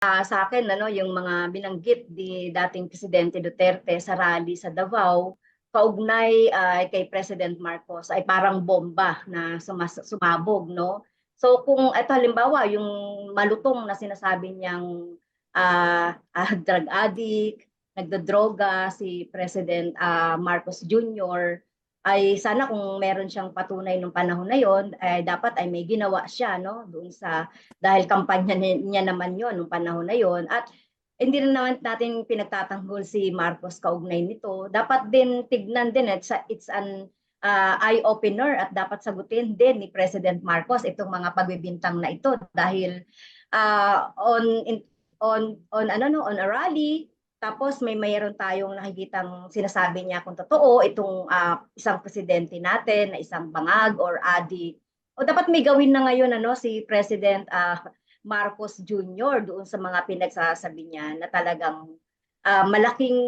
ah, sa akin ano yung mga binanggit ni dating presidente Duterte sa rally sa Davao kaugnay ay kay President Marcos ay parang bomba na sumas- sumabog no. So kung ito halimbawa yung malutong na sinasabi niyang ah, ah, drug addict, nagdodroga si President ah, Marcos Jr. ay sana kung meron siyang patunay nung panahon na yon ay dapat ay may ginawa siya no doon sa dahil kampanya ni- niya naman yon nung panahon na yon at hindi na naman natin pinagtatanggol si Marcos kaugnay nito. Dapat din tignan din it's, a- it's an uh, eye opener at dapat sagutin din ni President Marcos itong mga pagbibintang na ito dahil uh, on in- on on ano no on a rally tapos may mayroon tayong nakikitang sinasabi niya kung totoo itong ah, isang presidente natin na isang bangag or adik. O dapat may gawin na ngayon ano si President ah, Marcos Jr. doon sa mga pinagsasabi niya na talagang ah, malaking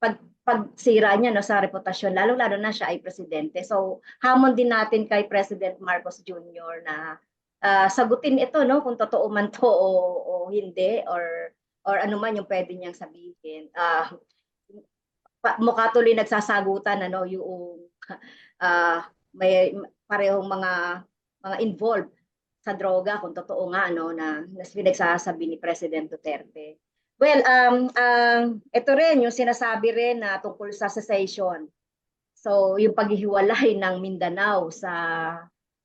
pag pagsira niya no sa reputasyon lalo lalo na siya ay presidente. So hamon din natin kay President Marcos Jr. na ah, sagutin ito no kung totoo man to o, o hindi or or ano man yung pwede niyang sabihin. Pa, mukha tuloy nagsasagutan ano yung ah may parehong mga mga involved sa droga kung totoo nga ano na, na pinagsasabi ni President Duterte. Well, um, um, ito rin yung sinasabi rin na tungkol sa cessation. So, yung paghihiwalay ng Mindanao sa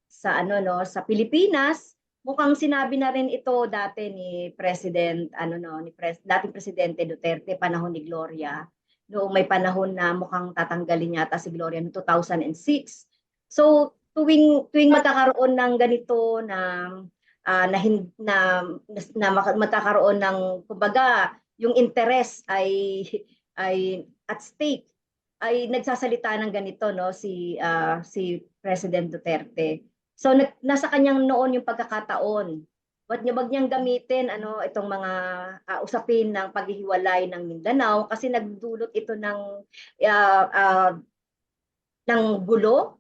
sa ano no, sa Pilipinas, mukhang sinabi na rin ito dati ni President ano no, ni Pres, dating presidente Duterte panahon ni Gloria. Noong may panahon na mukhang tatanggalin yata si Gloria noong 2006. So, tuwing tuwing magkakaroon ng ganito na ah, na, na na maka- magkakaroon ng kumbaga yung interest ay ay at stake ay nagsasalita ng ganito no si ah, si President Duterte. So na- nasa kanyang noon yung pagkakataon. Wag niya wag niyang gamitin ano itong mga ah, usapin ng paghihiwalay ng Mindanao kasi nagdulot ito ng ah, ah, ng gulo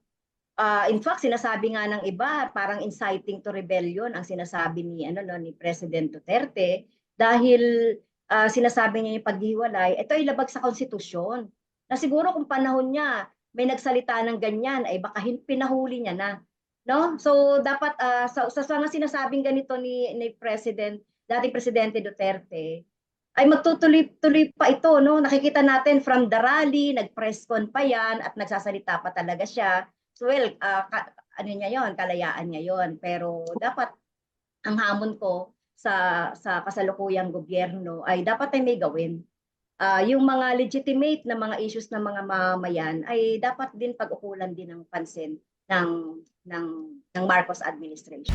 Ah, in fact, sinasabi nga ng iba, parang inciting to rebellion ang sinasabi ni ano no ni President Duterte dahil ah, sinasabi niya yung paghiwalay, ito ay labag sa konstitusyon. Na siguro kung panahon niya may nagsalita ng ganyan ay baka pinahuli niya na. No? So dapat ah, sa, sa mga sinasabing ganito ni ni President, dating Presidente Duterte, ay magtutuloy-tuloy pa ito, no? Nakikita natin from the rally, nag-press con pa yan at nagsasalita pa talaga siya. So well, ah, ka- ano niya yon, kalayaan niya yon. Pero dapat ang hamon ko sa sa kasalukuyang gobyerno ay dapat ay may gawin. Ah, yung mga legitimate na mga issues ng mga mamamayan ay dapat din pag-ukulan din ng pansin ng ng ng Marcos administration.